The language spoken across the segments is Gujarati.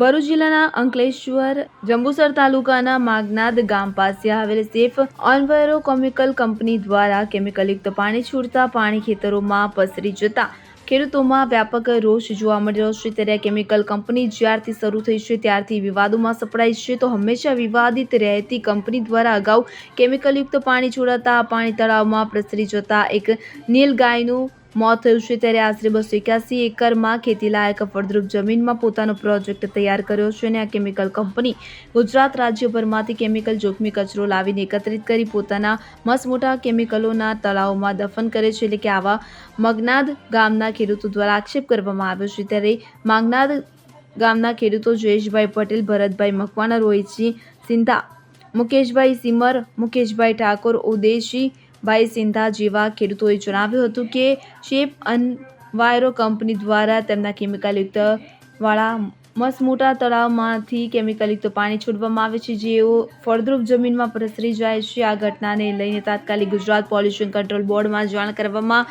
ભરૂચ જિલ્લાના અંકલેશ્વર, જંબુસર તાલુકાના માગનાદ ગામ પાસે આવેલ સેફ ઓનવેરો કેમિકલ કંપની દ્વારા કેમિકલયુક્ત પાણી છોડતા પાણી ખેતરોમાં પસરી જતા ખેડૂતોમાં વ્યાપક રોષ જોવા મળી રહ્યો છે. ત્યારે કેમિકલ કંપની જ્યારથી શરૂ થઈ છે, ત્યારથી વિવાદોમાં સપડાઈ છે. તો હંમેશા વિવાદિત રહેતી કંપની દ્વારા અગાઉ કેમિકલયુક્ત પાણી છોડાતા પાણી તળાવમાં પ્રસરી જતા એક નીલ ગાયનું મોત થયું છે ત્યારે આશરે બસો એક્યાસી એકરમાં ખેતીલાયક ફળદ્રુપ જમીનમાં પોતાનો પ્રોજેક્ટ તૈયાર કર્યો છે અને આ કેમિકલ કંપની ગુજરાત રાજ્યભરમાંથી કેમિકલ જોખમી કચરો લાવીને એકત્રિત કરી પોતાના મસમોટા કેમિકલોના તળાવમાં દફન કરે છે એટલે કે આવા મગનાદ ગામના ખેડૂતો દ્વારા આક્ષેપ કરવામાં આવ્યો છે ત્યારે માંગનાદ ગામના ખેડૂતો જયેશભાઈ પટેલ, ભરતભાઈ મકવાણા, રોહિતસિંહ સિંધા, મુકેશભાઈ સિમર, મુકેશભાઈ ઠાકોર ઉદેશી ભાઈ સિંધા જેવા ખેડૂતોએ જણાવ્યું હતું કે શેપ અનવાયરો કંપની દ્વારા તેમના કેમિકલયુક્ત વાળા મસમોટા તળાવમાંથી કેમિકલયુક્ત પાણી છોડવામાં આવે છે. જેઓ ફળદ્રુપ જમીનમાં પ્રસરી જાય છે. આ ઘટનાને લઈને તાત્કાલિક ગુજરાત પોલ્યુશન કંટ્રોલ બોર્ડમાં જાણ કરવામાં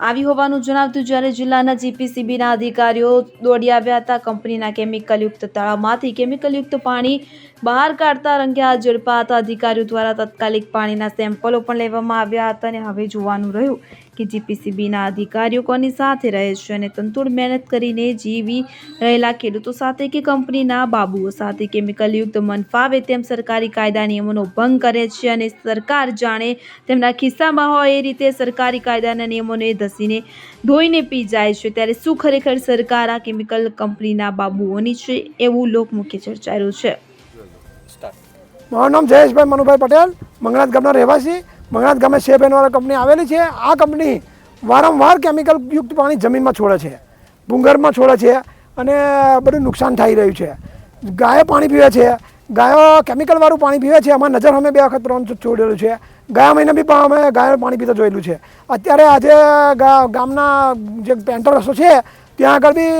આવી હોવાનું જણાવતું જ્યારે જિલ્લાના જીપીસીબીના અધિકારીઓ દોડી આવ્યા હતા. કંપનીના કેમિકલયુક્ત તળાવમાંથી કેમિકલયુક્ત પાણી બહાર કાઢતા રંગ્યા ઝડપા હતા અધિકારીઓ દ્વારા તાત્કાલિક પાણીના સેમ્પલો પણ લેવામાં આવ્યા હતા અને હવે જોવાનું રહ્યું કે જીપીસીબીના અધિકારીઓ કોની સાથે રહે છે અને તંતુડ મહેનત કરીને જીવી રહેલા ખેડૂતો સાથે કે કંપનીના બાબુઓ સાથે કેમિકલયુક્ત મન ફાવે તેમ સરકારી કાયદા નિયમોનો ભંગ કરે છે અને સરકાર જાણે તેમના ખિસ્સામાં હોય એ રીતે સરકારી કાયદાના નિયમોને ધસીને ધોઈને પી જાય છે. ત્યારે શું ખરેખર સરકાર આ કેમિકલ કંપનીના બાબુઓની છે એવું લોકમુખ્ય ચર્ચાયું છે. મારું નામ જયેશભાઈ મનુભાઈ પટેલ મંગળાત ગામના રહેવાસી. મંગળાત ગામે સે એનવાળા કંપની આવેલી છે. આ કંપની વારંવાર કેમિકલ યુક્ત પાણી જમીનમાં છોડે છે. ભૂંગરમાં છોડે છે અને બધું નુકસાન થઈ રહ્યું છે. ગાયો પાણી પીવે છે. ગાયો કેમિકલવાળું પાણી પીવે છે. અમારા નજર અમે બે વખત ત્રણ છોડેલું છે. ગયા મહિને બી પણ અમે ગાયો પાણી પીતા જોયેલું છે. અત્યારે આજે ગામના જે પેન્ટર રસ્તો છે, ત્યાં આગળ બી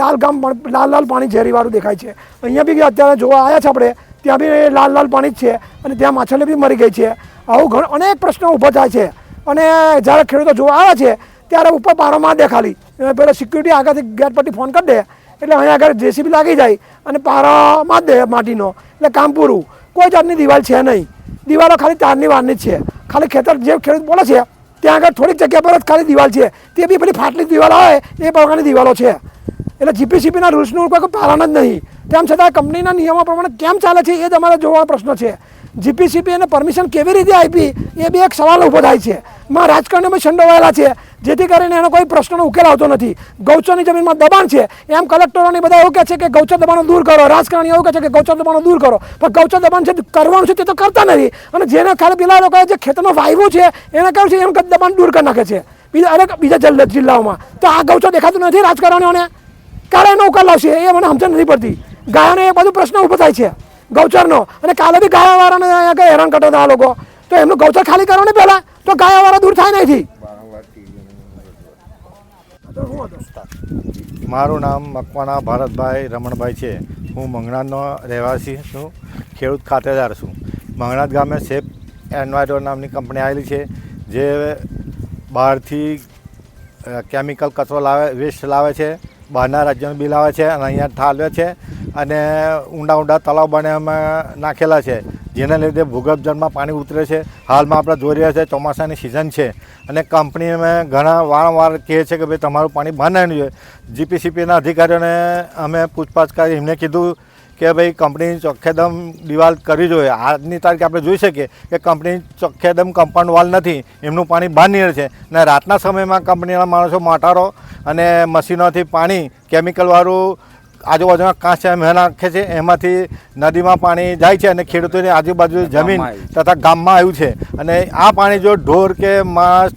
લાલ ગામ લાલ લાલ પાણી ઝેરીવાળું દેખાય છે. અહીંયા બી અત્યારે જોવા આવ્યા છે આપણે, ત્યાં બી લાલ લાલ પાણી જ છે અને ત્યાં માછલી બી મરી ગઈ છે. આવું ઘણો અનેક પ્રશ્નો ઊભા થાય છે. અને જ્યારે ખેડૂતો જોવા આવે છે, ત્યારે ઉપર પારોમાં દે ખાલી પેલા સિક્યુરિટી આગળથી ગેટ પરથી ફોન કરી દે. એટલે અહીંયા આગળ જેસીબી લાગી જાય અને પારોમાં જ દે માટીનો. એટલે કામ પૂરું. કોઈ જાતની દિવાલ છે નહીં. દિવાલો ખાલી તારની વારની જ છે. ખાલી ખેતર જે ખેડૂત બોલે છે, ત્યાં આગળ થોડીક જગ્યા પર જ ખાલી દિવાલ છે. તે બી પેલી ફાટલી દિવાલ હોય એ પ્રકારની દિવાલો છે. એટલે જીપીસીપીના રૂલ્સનું કોઈ પાલન જ નહીં. તેમ છતાં કંપનીના નિયમો પ્રમાણે કેમ ચાલે છે, એ તમારે જોવાનો પ્રશ્ન છે. જીપીસીપી એને પરમિશન કેવી રીતે આપી, એ બી એક સવાલ ઊભો થાય છે. માં રાજકારણમાં સંડોવાયેલા છે, જેથી કરીને એનો કોઈ પ્રશ્નનો ઉકેલ આવતો નથી. ગૌચરની જમીનમાં દબાણ છે, એમ કલેક્ટરોની બધા એવું કહે છે કે ગૌચર દબાણો દૂર કરો, રાજકારણી એવું કહે છે કે ગૌચર દબાણો દૂર કરો. પણ ગૌચર દબાણ છે, કરવાનું છે તે તો કરતા નથી. અને જેને ખાલી પેલા લોકોએ જે ખેતરનો વાયવો છે, એને કહ્યું છે, એમ દબાણ દૂર કરી નાખે છે. બીજા અનેક બીજા જિલ્લા- જિલ્લાઓમાં. તો આ ગૌચર દેખાતું નથી રાજકારણીઓને. કાલે એનો ઉકેલ લાવશે એ મને સમજણ નથી પડતી. ગાયોને એ બધું પ્રશ્ન ઊભો થાય છે. ગૌચરનો. અને કાલે બી ગાયાવાળાને અહીંયા આગળ હેરાન કરતા હતા આ લોકો. તો એમનું ગૌચર ખાલી કરો ને પહેલાં. તો ગાયાવાળા દૂર થાય નહીં મારું નામ મકવાણા ભારતભાઈ રમણભાઈ છે. હું મંગણાનો રહેવાસી છું. ખેડૂત ખાતેદાર છું. મંગણાત ગામે સેફ એન્વાયરો નામની કંપની આવેલી છે, જે બહારથી કેમિકલ કચરો લાવે, વેસ્ટ લાવે છે, બહારના રાજ્યોનું બિલ આવે છે અને અહીંયા ઠાલવે છે. અને ઊંડા ઊંડા તળાવ બનાવવામાં નાખેલા છે. જેના લીધે ભૂગર્ભ જળમાં પાણી ઉતરે છે. હાલમાં આપણે જોઈ રહ્યા છે ચોમાસાની સિઝન છે અને કંપની અમે ઘણા વારંવાર કહે છે કે ભાઈ તમારું પાણી બંધ નહીં જોઈએ જીપીસીપીના અધિકારીઓને અમે પૂછપાછ કરી, એમને કીધું કે ભાઈ કંપની ચોખ્ખેદમ દિવાલ કરવી જોઈએ. આજની તારીખે આપણે જોઈ શકીએ કે કંપની ચોખ્ખેદમ કમ્પાઉન્ડ વાલ નથી. એમનું પાણી બહાર નીકળે છે. અને રાતના સમયમાં કંપનીના માણસો મોટારો અને મશીનોથી પાણી, કેમિકલવાળું આજુબાજુના કાંચ એમ નાખે છે એમાંથી નદીમાં પાણી જાય છે અને ખેડૂતોની આજુબાજુ જમીન તથા ગામમાં આવ્યું છે. અને આ પાણી જો ઢોર કે માણસ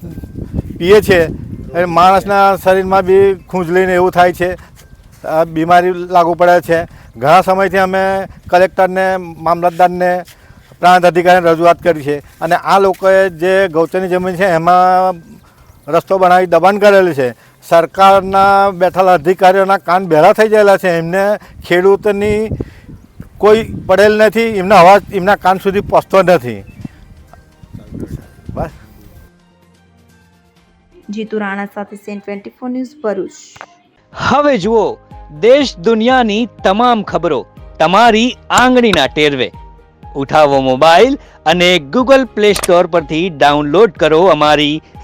પીએ છે એ માણસના શરીરમાં બી ખૂંજલીને એવું થાય છે બીમારી લાગુ પડે છે. ઘણા સમયથી અમે કલેક્ટરને મામલતદારને પ્રાંત અધિકારીને રજૂઆત કરી છે. અને આ લોકોએ જે ગૌચરની જમીન છે એમાં રસ્તો બનાવી દબાણ કરેલી છે. સરકારના બેઠેલા અધિકારીઓના કાન બહેરા થઈ ગયેલા છે. એમને ખેડૂતની કોઈ પડેલ નથી એમના અવાજ એમના કાન સુધી પહોંચતો નથી. બસ. જીતુ રાણા સાથે CN twenty four news Bharuch. હવે જુઓ દેશ દુનિયાની તમામ ખબરો તમારી આંગળીના ટેરવે. ઉઠાવો મોબાઈલ અને ગૂગલ પ્લે સ્ટોર પરથી ડાઉનલોડ કરો અમારી